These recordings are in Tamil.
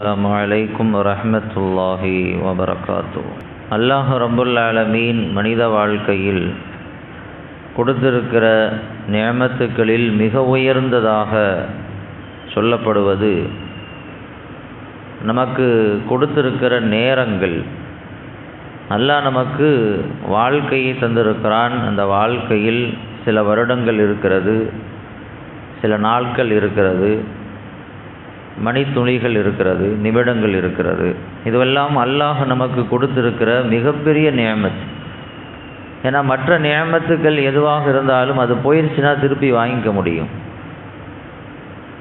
அஸ்ஸலாமு அலைக்கும் வரஹ்மத்துல்லாஹி வபரகாத்து. அல்லாஹ் ரப்புல் ஆலமீன் மனித வாழ்க்கையில் கொடுத்திருக்கிற நியமத்துக்களில் மிக உயர்ந்ததாக சொல்லப்படுவது நமக்கு கொடுத்திருக்கிற நேரங்கள். அல்லாஹ் நமக்கு வாழ்க்கையை தந்திருக்கிறான். அந்த வாழ்க்கையில் சில வருடங்கள் இருக்கிறது சில நாட்கள் இருக்கிறது. மணித்துளிகள் இருக்கிறது நிமிடங்கள் இருக்கிறது. இதுவெல்லாம் அல்லாஹ் நமக்கு கொடுத்திருக்கிற மிகப்பெரிய நியமத். ஏன்னா மற்ற நியமத்துக்கள் எதுவாக இருந்தாலும் அது போயிடுச்சுன்னா திருப்பி வாங்கிக்க முடியும்.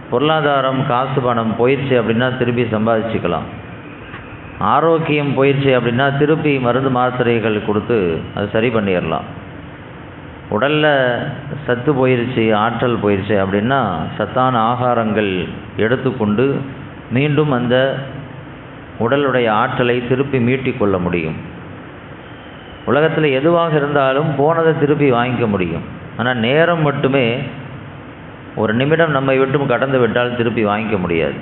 பொருளாதாரம் காசு பணம் போயிடுச்சு அப்படின்னா திருப்பி சம்பாதிச்சுக்கலாம். ஆரோக்கியம் போயிடுச்சு அப்படின்னா திருப்பி மருந்து மாத்திரைகள் கொடுத்து அது சரி பண்ணிடலாம். உடலில் சத்து போயிருச்சு ஆற்றல் போயிருச்சு அப்படின்னா சத்தான ஆகாரங்கள் எடுத்துக்கொண்டு மீண்டும் அந்த உடலுடைய ஆற்றலை திருப்பி மீட்டிக்கொள்ள முடியும். உலகத்தில் எதுவாக இருந்தாலும் போனதை திருப்பி வாங்கிக்க முடியும். ஆனால் நேரம் மட்டுமே ஒரு நிமிடம் நம்மை விட்டும் கடந்து விட்டால் திருப்பி வாங்கிக்க முடியாது.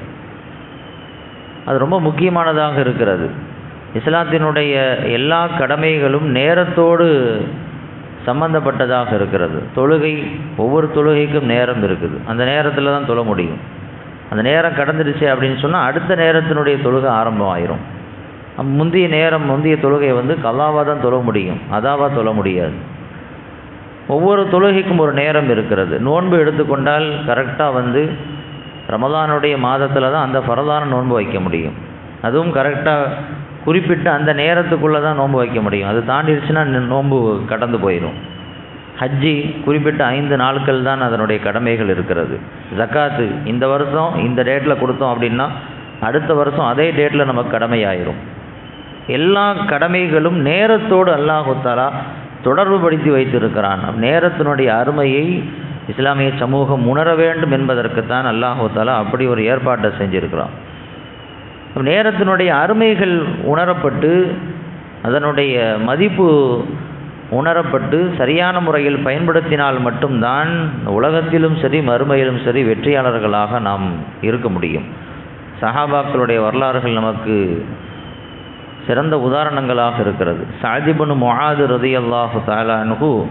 அது ரொம்ப முக்கியமானதாக இருக்கிறது. இஸ்லாத்தினுடைய எல்லா கடமைகளும் நேரத்தோடு சம்பந்தப்பட்டதாக இருக்கிறது. தொழுகை ஒவ்வொரு தொழுகைக்கும் நேரம் இருக்குது. அந்த நேரத்தில் தான் தொழ முடியும். அந்த நேரம் கடந்துடுச்சு அப்படின்னு சொன்னால் அடுத்த நேரத்தினுடைய தொழுகை ஆரம்பம் ஆயிரும் முந்தைய நேரம் முந்தைய தொழுகையை வந்து கல்லாவாக தான் தொழ முடியும். அதாவாக தொழ முடியாது. ஒவ்வொரு தொழுகைக்கும் ஒரு நேரம் இருக்கிறது. நோன்பு எடுத்துக்கொண்டால் கரெக்டாக வந்து ரமதானுடைய மாதத்தில் தான் அந்த ஃபரதான நோன்பு வைக்க முடியும். அதுவும் கரெக்டாக குறிப்பிட்ட அந்த நேரத்துக்குள்ளே தான் நோன்பு வைக்க முடியும். அது தாண்டிடுச்சுன்னா நோன்பு கடந்து போயிடும் ஹஜ்ஜி குறிப்பிட்ட ஐந்து நாட்கள் தான் அதனுடைய கடமைகள் இருக்கிறது. ஜக்காத்து இந்த வருஷம் இந்த டேட்டில் கொடுத்தோம் அப்படின்னா அடுத்த வருஷம் அதே டேட்டில் நமக்கு கடமையாயிரும். எல்லா கடமைகளும் நேரத்தோடு அல்லாஹுத்தாலா தொடர்பு படுத்தி வைத்திருக்கிறான். நேரத்தினுடைய அருமையை இஸ்லாமிய சமூகம் உணர வேண்டும் என்பதற்குத்தான் அல்லாஹுத்தாலா அப்படி ஒரு ஏற்பாட்டை செஞ்சுருக்கிறான். நேரத்தினுடைய அருமைகள் உணரப்பட்டு அதனுடைய மதிப்பு உணரப்பட்டு சரியான முறையில் பயன்படுத்தினால் மட்டும்தான் உலகத்திலும் சரி மறுமையிலும் சரி வெற்றியாளர்களாக நாம் இருக்க முடியும். சஹாபாக்களுடைய வரலாறுகள் நமக்கு சிறந்த உதாரணங்களாக இருக்கிறது. சாதிபனு மொஹாது ரதி அல்லாஹு தாலானுகு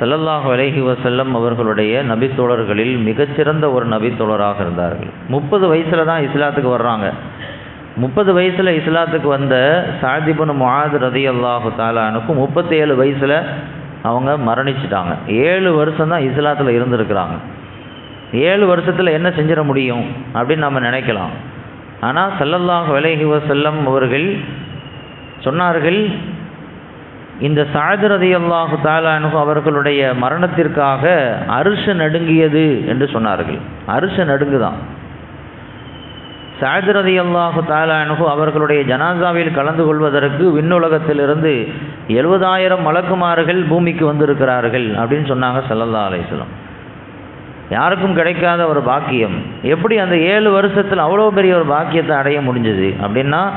செல்லல்லாஹ் அலஹி வசல்லம் அவர்களுடைய நபித்தோழர்களில் மிகச்சிறந்த ஒரு நபித்தோழராக இருந்தார்கள். முப்பது வயசில் தான் இஸ்லாத்துக்கு வர்றாங்க. முப்பது வயசில் இஸ்லாத்துக்கு வந்த சாதிபனு முஹாத் ரதி அல்லாஹு தாலானுக்கும் முப்பத்தேழு வயசில் அவங்க மரணிச்சிட்டாங்க. ஏழு வருஷம் தான் இஸ்லாத்தில் இருந்திருக்கிறாங்க. ஏழு வருஷத்தில் என்ன செஞ்சிட முடியும் அப்படின்னு நம்ம நினைக்கலாம். ஆனால் செல்லல்லாஹ் அலஹி வசல்லம் அவர்கள் சொன்னார்கள் இந்த சாதரதி அல்லாஹு தாலானு அவர்களுடைய மரணத்திற்காக அரிச நடுங்கியது என்று சொன்னார்கள். அரிச நடுங்குதான். சாதரதி அல்லாஹு தாலானு அவர்களுடைய ஜனாசாவில் கலந்து கொள்வதற்கு விண்ணுலகத்திலிருந்து எழுபதாயிரம் மலக்குமார்கள் பூமிக்கு வந்திருக்கிறார்கள் அப்படின்னு சொன்னாங்க சல்லல்லா அலிஸ்லாம் யாருக்கும் கிடைக்காத ஒரு பாக்கியம். எப்படி அந்த ஏழு வருஷத்தில் அவ்வளோ பெரிய ஒரு பாக்கியத்தை அடைய முடிஞ்சது அப்படின்னா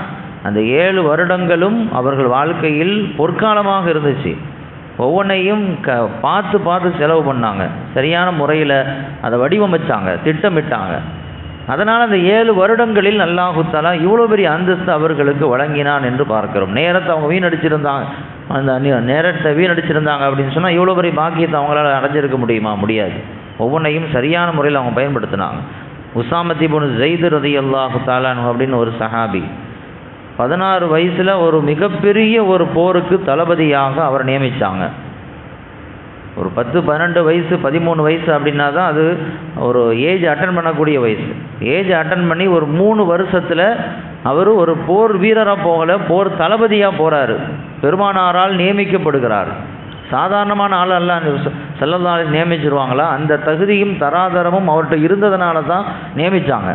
அந்த ஏழு வருடங்களும் அவர்கள் வாழ்க்கையில் பொற்காலமாக இருந்துச்சு. ஒவ்வொன்றையும் க பார்த்து பார்த்து செலவு பண்ணாங்க. சரியான முறையில் அதை வடிவமைச்சாங்க திட்டமிட்டாங்க. அதனால் அந்த ஏழு வருடங்களில் அல்லாஹுத்தாலா இவ்வளோ பெரிய அந்தஸ்து அவர்களுக்கு வழங்கினான் என்று பார்க்கிறோம். நேரத்தை அவங்க வீணடிச்சிருந்தாங்க. அந்த நேரத்தை வீணடிச்சிருந்தாங்க அப்படின்னு சொன்னால் இவ்வளோ பெரிய பாக்கியத்தை அவங்களால அடைஞ்சிருக்க முடியுமா? முடியாது. ஒவ்வொன்றையும் சரியான முறையில் அவங்க பயன்படுத்தினாங்க. உசாமத்தி பொண்ணு ஜெய்து ரதி அல்லாஹு தாலானு அப்படின்னு ஒரு சஹாபி பதினாறு வயசில் ஒரு மிகப்பெரிய ஒரு போருக்கு தளபதியாக அவர் நியமித்தாங்க ஒரு பத்து பன்னெண்டு வயசு பதிமூணு வயசு அப்படின்னா தான் அது ஒரு ஏஜ் அட்டன் பண்ணக்கூடிய வயசு. ஏஜ் அட்டன் பண்ணி ஒரு மூணு வருஷத்தில் அவர் ஒரு போர் வீரராக போகலை போர் தளபதியாக போகிறாரு பெருமானாரால் நியமிக்கப்படுகிறார். சாதாரணமான ஆள் அல்ல செல்லல்லா நியமிச்சிருவாங்களா? அந்த தகுதியும் தராதரமும் அவர்கிட்ட இருந்ததுனால தான் நியமித்தாங்க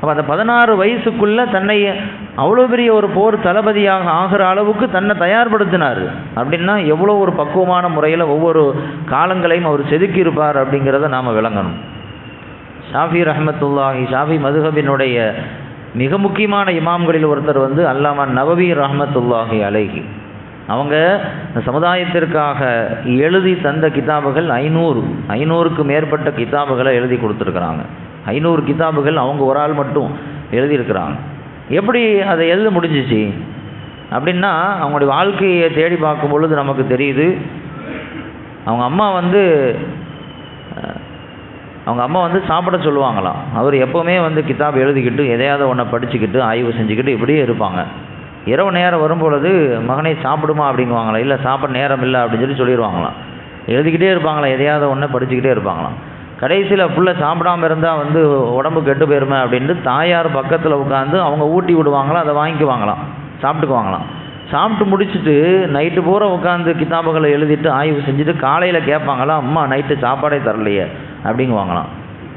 அப்போ அந்த பதினாறு வயசுக்குள்ளே தன்னை அவ்வளோ பெரிய ஒரு போர் தளபதியாக ஆகிற அளவுக்கு தன்னை தயார்படுத்தினார். அப்படின்னா எவ்வளோ ஒரு பக்குவமான முறையில் ஒவ்வொரு காலங்களையும் அவர் செதுக்கியிருப்பார் அப்படிங்கிறத நாம் விளங்கணும். ஷாஃபி ரஹமத்துல்லாஹி ஷாஃபி மதுஹபினுடைய மிக முக்கியமான இமாம்களில் ஒருத்தர் வந்து அல்லாமா நவவி ரஹமத்துல்லாஹி அலைஹி. அவங்க சமுதாயத்திற்காக எழுதி தந்த கிதாபுகள் ஐநூறு ஐநூறுக்கு மேற்பட்ட கிதாபுகளை எழுதி கொடுத்துருக்குறாங்க. ஐநூறு கிதாபுகள் அவங்க ஒரு ஆள் மட்டும் எழுதியிருக்கிறாங்க. எப்படி அதை எழுத முடிஞ்சிச்சு? அப்படின்னா அவங்களுடைய வாழ்க்கையை தேடி பார்க்கும் பொழுது நமக்கு தெரியுது அவங்க அம்மா வந்து அவங்க அம்மா வந்து சாப்பிட சொல்லுவாங்களாம். அவர் எப்போவுமே வந்து கிதாப் எழுதிக்கிட்டு எதையாவது ஒன்றை படிச்சுக்கிட்டு ஆய்வு செஞ்சுக்கிட்டு இப்படியே இருப்பாங்க. இரவு நேரம் வரும்பொழுது மகனை சாப்பிடுமா? அப்படிங்குவாங்களா இல்லை சாப்பிட நேரம் இல்லை அப்படின்னு சொல்லி சொல்லிடுவாங்களாம். எழுதிக்கிட்டே இருப்பாங்களா எதையாவது ஒன்றை படிச்சுக்கிட்டே இருப்பாங்களாம். கடைசியில் புள்ள சாப்பிடாம இருந்தால் வந்து உடம்பு கெட்டு போயிருமே அப்படின்ட்டு தாயார் பக்கத்தில் உட்காந்து அவங்க ஊட்டி விடுவாங்களாம் அதை வாங்கிக்குவாங்களாம். சாப்பிட்டுக்குவாங்களாம். சாப்பிட்டு முடிச்சுட்டு நைட்டு பூரா உட்காந்து கிதாபுகளை எழுதிட்டு ஆய்வு செஞ்சுட்டு காலையில் கேட்பாங்களாம் அம்மா நைட்டு சாப்பாடே தரலையே அப்படிங்குவாங்களாம்.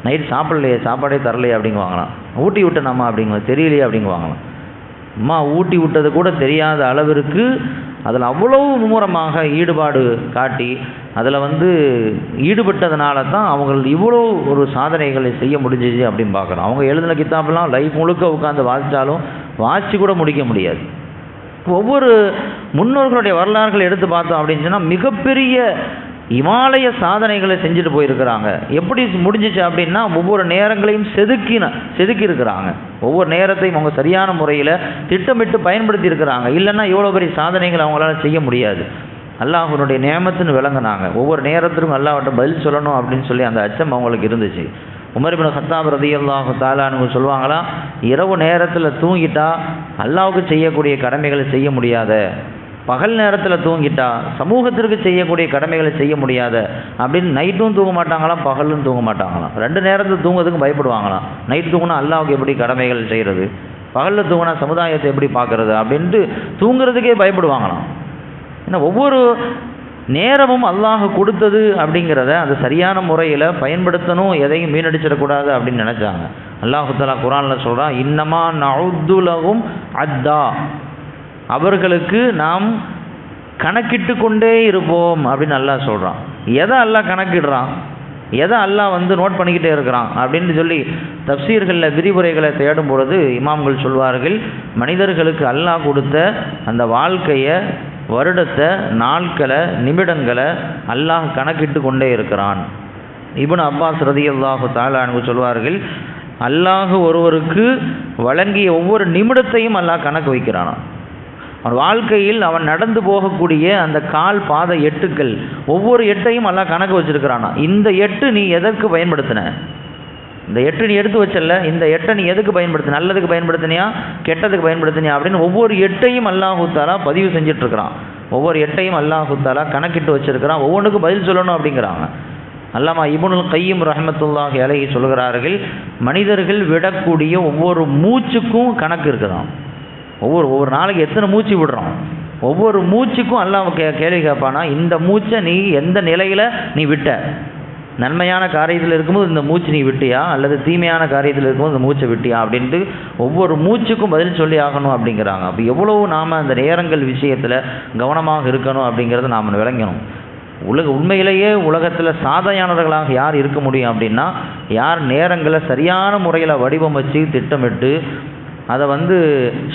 நைட்டு சாப்பிடலையே சாப்பாடே தரலையே அப்படிங்குவாங்களாம். ஊட்டி விட்டேனம்மா அப்படிங்குவாங்க. தெரியலையே அப்படிங்குவாங்களாம். அம்மா ஊட்டி விட்டது கூட தெரியாத அளவிற்கு அதில் அவ்வளவு மும்முரமாக ஈடுபாடு காட்டி அதில் வந்து ஈடுபட்டதுனால தான் அவங்கள் இவ்வளோ ஒரு சாதனைகளை செய்ய முடிஞ்சிச்சு அப்படின்னு பார்க்குறோம். அவங்க எழுதின கித்தாப்பெல்லாம் லைஃப் முழுக்க உட்காந்து வாசித்தாலும் வாசித்து கூட முடிக்க முடியாது. ஒவ்வொரு முன்னோர்களுடைய வரலாறுகள் எடுத்து பார்த்தோம் அப்படின்னு சொன்னால் மிகப்பெரிய இமாலய சாதனைகளை செஞ்சுட்டு போயிருக்கிறாங்க. எப்படி முடிஞ்சிச்சு அப்படின்னா ஒவ்வொரு நேரங்களையும் செதுக்கின செதுக்கி இருக்கிறாங்க ஒவ்வொரு நேரத்தையும் அவங்க சரியான முறையில் திட்டமிட்டு பயன்படுத்தி இருக்கிறாங்க இல்லைன்னா இவ்வளோ பெரிய சாதனைகள் அவங்களால செய்ய முடியாது. அல்லாஹனுடைய நியமத்துன்னு விளங்கினாங்க. ஒவ்வொரு நேரத்திற்கும் அல்லாஹ்ட்ட பதில் சொல்லணும் அப்படின்னு சொல்லி அந்த அச்சம் அவங்களுக்கு இருந்துச்சு. உமர்பின் பின் ரதி அல்லாஹு தாலான்னு சொல்லுவாங்களா இரவு நேரத்தில் தூங்கிட்டா அல்லாவுக்கு செய்யக்கூடிய கடமைகளை செய்ய முடியாத. பகல் நேரத்தில் தூங்கிட்டா சமூகத்திற்கு செய்யக்கூடிய கடமைகளை செய்ய முடியாத அப்படின்னு நைட்டும் தூங்க மாட்டாங்களாம் பகலும் தூங்க மாட்டாங்களாம். ரெண்டு நேரத்தில் தூங்குறதுக்கு பயப்படுவாங்களாம். நைட் தூங்கினா அல்லாவுக்கு எப்படி கடமைகள் செய்கிறது பகலில் தூங்கினா சமுதாயத்தை எப்படி பார்க்கறது அப்படின்ட்டு தூங்குறதுக்கே பயப்படுவாங்களாம். ஏன்னா ஒவ்வொரு நேரமும் அல்லாஹ் கொடுத்தது அப்படிங்கிறத அது சரியான முறையில் பயன்படுத்தணும் எதையும் வீணடிச்சிடக்கூடாது அப்படின்னு நினச்சாங்க. அல்லாஹு தலா குரானில் சொல்கிறான் இன்னமா நவுதுலகும் அத்தா. அவர்களுக்கு நாம் கணக்கிட்டு கொண்டே இருப்போம் அப்படின்னு அல்லாஹ் சொல்கிறான் எதை அல்லாஹ் கணக்கிடுறான்? எதை அல்லாஹ் வந்து நோட் பண்ணிக்கிட்டே இருக்கிறான்? அப்படின்னு சொல்லி தப்சீர்களில் விரிவுரைகளை தேடும் பொழுது இமாம்கள் சொல்வார்கள் மனிதர்களுக்கு அல்லாஹ் கொடுத்த அந்த வாழ்க்கையை வருடத்தை நாட்களை நிமிடங்களை அல்லாஹ் கணக்கிட்டு கொண்டே இருக்கிறான். இப்னு அப்பாஸ் ரதியல்லாஹு தாலானு சொல்வார்கள் அல்லாஹ் ஒருவருக்கு வழங்கிய ஒவ்வொரு நிமிடத்தையும் அல்லாஹ் கணக்கு வைக்கிறானான் அவன் வாழ்க்கையில் அவன் நடந்து போகக்கூடிய அந்த கால் பாத எட்டுக்கள் ஒவ்வொரு எட்டையும் எல்லாம் கணக்கு வச்சிருக்கிறானா? இந்த எட்டு நீ எதற்கு பயன்படுத்தின? இந்த எட்டு நீ எடுத்து வச்சல இந்த எட்டை நீ எதுக்கு பயன்படுத்தின? நல்லதுக்கு பயன்படுத்தினியா? கெட்டதுக்கு பயன்படுத்தினியா? அப்படின்னு ஒவ்வொரு எட்டையும் அல்லாஹூத்தாலா பதிவு செஞ்சுட்டு இருக்கிறான் ஒவ்வொரு எட்டையும் அல்லாஹூத்தாலா கணக்கிட்டு வச்சிருக்கிறான். ஒவ்வொன்றுக்கும் பதில் சொல்லணும் அப்படிங்கிறாங்க. அல்லாமா இபுனுல் கையும் ரஹமத்துல்லாஹி அலைஹி சொல்கிறார்கள் மனிதர்கள் விடக்கூடிய ஒவ்வொரு மூச்சுக்கும் கணக்கு இருக்கிறான் ஒவ்வொரு ஒவ்வொரு நாளைக்கு எத்தனை மூச்சு விடுறோம்? ஒவ்வொரு மூச்சுக்கும் எல்லாம் கே கேள்வி கேட்பானா இந்த மூச்சை நீ எந்த நிலையில் நீ விட்ட? நன்மையான காரியத்தில் இருக்கும்போது இந்த மூச்சு நீ விட்டியா? அல்லது தீமையான காரியத்தில் இருக்கும்போது இந்த மூச்சை விட்டியா? அப்படின்ட்டு ஒவ்வொரு மூச்சுக்கும் பதில் சொல்லி ஆகணும் அப்படிங்கிறாங்க. அப்போ எவ்வளவு நாம் அந்த நேரங்கள் விஷயத்தில் கவனமாக இருக்கணும் அப்படிங்கிறத நாம் விளங்கணும். உலக உண்மையிலேயே உலகத்தில் சாதனையானவர்களாக யார் இருக்க முடியும் அப்படின்னா யார் நேரங்களை சரியான முறையில் வடிவமைச்சு திட்டமிட்டு அதை வந்து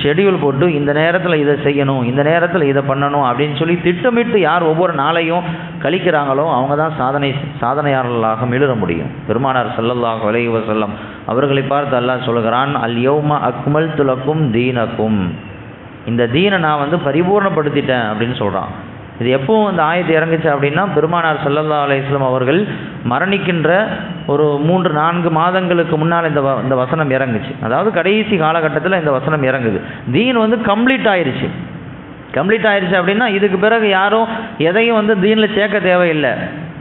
ஷெடியூல் போட்டு இந்த நேரத்தில் இதை செய்யணும் இந்த நேரத்தில் இதை பண்ணணும் அப்படின்னு சொல்லி திட்டமிட்டு யார் ஒவ்வொரு நாளையும் கழிக்கிறாங்களோ அவங்க தான் சாதனை சாதனையாளர்களாக மிளிர முடியும். பெருமானார் ஸல்லல்லாஹு அலைஹி செல்லம் அவர்களை பார்த்து அல்லாஹ் சொல்கிறான் அல் யௌம அக்மல் துலக்கும் தீனக்கும். இந்த தீனை நான் வந்து பரிபூர்ணப்படுத்திட்டேன் அப்படின்னு சொல்கிறான் இது எப்பவும் இந்த ஆயத்து இறங்குச்சு அப்படின்னா பெருமானார் சல்லல்லா அலையம் அவர்கள் மரணிக்கின்ற ஒரு மூன்று நான்கு மாதங்களுக்கு முன்னால் இந்த வ- இந்த வசனம் இறங்குச்சு. அதாவது கடைசி காலகட்டத்தில் இந்த வசனம் இறங்குது. தீன் வந்து கம்ப்ளீட் ஆயிடுச்சு கம்ப்ளீட் ஆயிடுச்சு அப்படின்னா இதுக்கு பிறகு யாரும் எதையும் வந்து தீனில் சேர்க்க தேவையில்லை.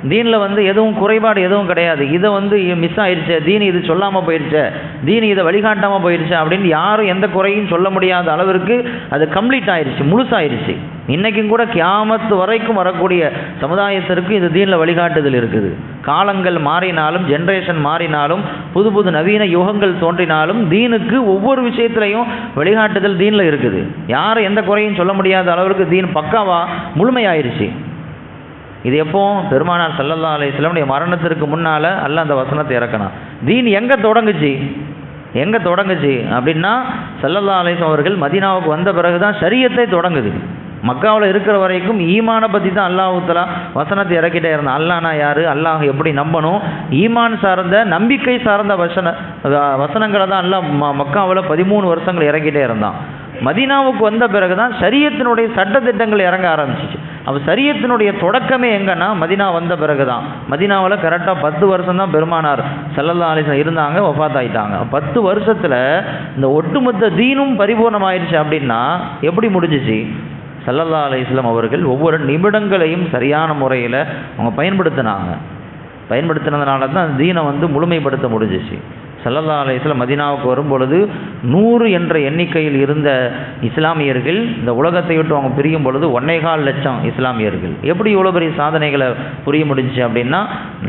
தீனில் வந்து எதுவும் குறைபாடு எதுவும் கிடையாது. இதை வந்து மிஸ் ஆயிடுச்சு தீனி இது சொல்லாமல் போயிடுச்சு தீனி இதை வழிகாட்டாமல் போயிடுச்சு அப்படின்னு யாரும் எந்த குறையும் சொல்ல முடியாத அளவிற்கு அது கம்ப்ளீட் ஆயிடுச்சு முழுசாயிருச்சு. இன்னைக்கும் கூட கியாமத்து வரைக்கும் வரக்கூடிய சமுதாயத்திற்கு இது தீனில் வழிகாட்டுதல் இருக்குது. காலங்கள் மாறினாலும் ஜென்ரேஷன் மாறினாலும் புது புது நவீன யுகங்கள் தோன்றினாலும் தீனுக்கு ஒவ்வொரு விஷயத்திலையும் வழிகாட்டுதல் தீனில் இருக்குது. யாரும் எந்த குறையும் சொல்ல முடியாத அளவிற்கு தீன் பக்காவா முழுமையாயிருச்சு. இது எப்போ? பெருமானார் சல்லல்லா அலைஹிஸ்ஸலாமுடைய மரணத்திற்கு முன்னால் அல்ல அந்த வசனத்தை இறக்கணும் தீன் எங்கே தொடங்குச்சு? எங்கே தொடங்குச்சு? அப்படின்னா சல்லல்லா அலைஹிஸ்ஸலாம் அவர்கள் மதீனாவுக்கு வந்த பிறகு தான் ஷரியத்தை தொடங்குது. மக்காவில் இருக்கிற வரைக்கும் ஈமானை பற்றி தான் அல்லாஹுத்தலா வசனத்தை இறக்கிட்டே இருந்தான். அல்லானா யார்? அல்லாஹ் எப்படி நம்பணும்? ஈமான் சார்ந்த நம்பிக்கை சார்ந்த வசன வசனங்களை தான் அல்லாஹ் ம மக்காவில் பதிமூணு வருஷங்கள் இறக்கிட்டே இருந்தான். மதீனாவுக்கு வந்த பிறகு தான் சரியத்தினுடைய சட்டத்திட்டங்கள் இறங்க ஆரம்பிச்சிச்சு. அப்போ சரியத்தினுடைய தொடக்கமே எங்கன்னா மதினா வந்த பிறகு தான் மதினாவில் கரெக்டாக பத்து வருஷம் தான் பெருமானார் செல்லல்லா அலிசன் இருந்தாங்க ஒஃபாத் ஆயிட்டாங்க பத்து வருஷத்தில் இந்த ஒட்டுமொத்த தீனும் பரிபூர்ணமாயிடுச்சு அப்படின்னா எப்படி முடிஞ்சிச்சு? சல்லல்லா அலிஸ்லாம் அவர்கள் ஒவ்வொரு நிமிடங்களையும் சரியான முறையில் அவங்க பயன்படுத்தினாங்க. பயன்படுத்தினதுனால தான் தீனை வந்து முழுமைப்படுத்த முடிஞ்சிச்சு. சல்லல்லா அலைஹிஸ்ஸலாம் மதீனாவுக்கு வரும் பொழுது நூறு என்ற எண்ணிக்கையில் இருந்த இஸ்லாமியர்கள் இந்த உலகத்தை விட்டு அவங்க பிரியும் பொழுது ஒன்னேகால் லட்சம் இஸ்லாமியர்கள். எப்படி இவ்வளோ பெரிய சாதனைகளை புரிய முடிஞ்சுச்சு அப்படின்னா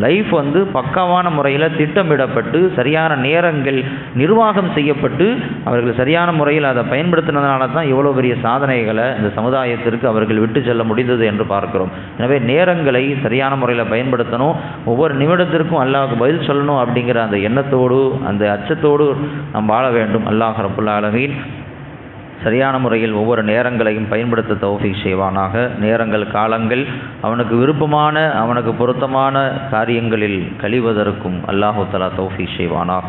லைஃப் வந்து பக்கவான முறையில் திட்டமிடப்பட்டு சரியான நேரங்கள் நிர்வாகம் செய்யப்பட்டு அவர்கள் சரியான முறையில் அதை பயன்படுத்தினதுனால தான் இவ்வளோ பெரிய சாதனைகளை இந்த சமுதாயத்திற்கு அவர்கள் விட்டு செல்ல முடிந்தது என்று பார்க்கிறோம். எனவே நேரங்களை சரியான முறையில் பயன்படுத்தணும். ஒவ்வொரு நிமிடத்திற்கும் அல்லாவுக்கு பதில் சொல்லணும் அப்படிங்கிற அந்த எண்ணத்தோடு அந்த அச்சத்தோடு நாம் வாழ வேண்டும். அல்லாஹ் ரபுல்லாலமீன் சரியான முறையில் ஒவ்வொரு நேரங்களையும் பயன்படுத்த தௌஃபீக் செய்வானாக. நேரங்கள் காலங்கள் அவனுக்கு விருப்பமான அவனுக்கு பொருத்தமான காரியங்களில் கழிவதற்கும் அல்லாஹு தலா தௌஃபீக் செய்வானாக.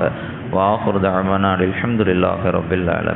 வாஹுர் தஅவானா அல்ஹம்துலில்லாஹி ரப்பில் ஆலமீன்.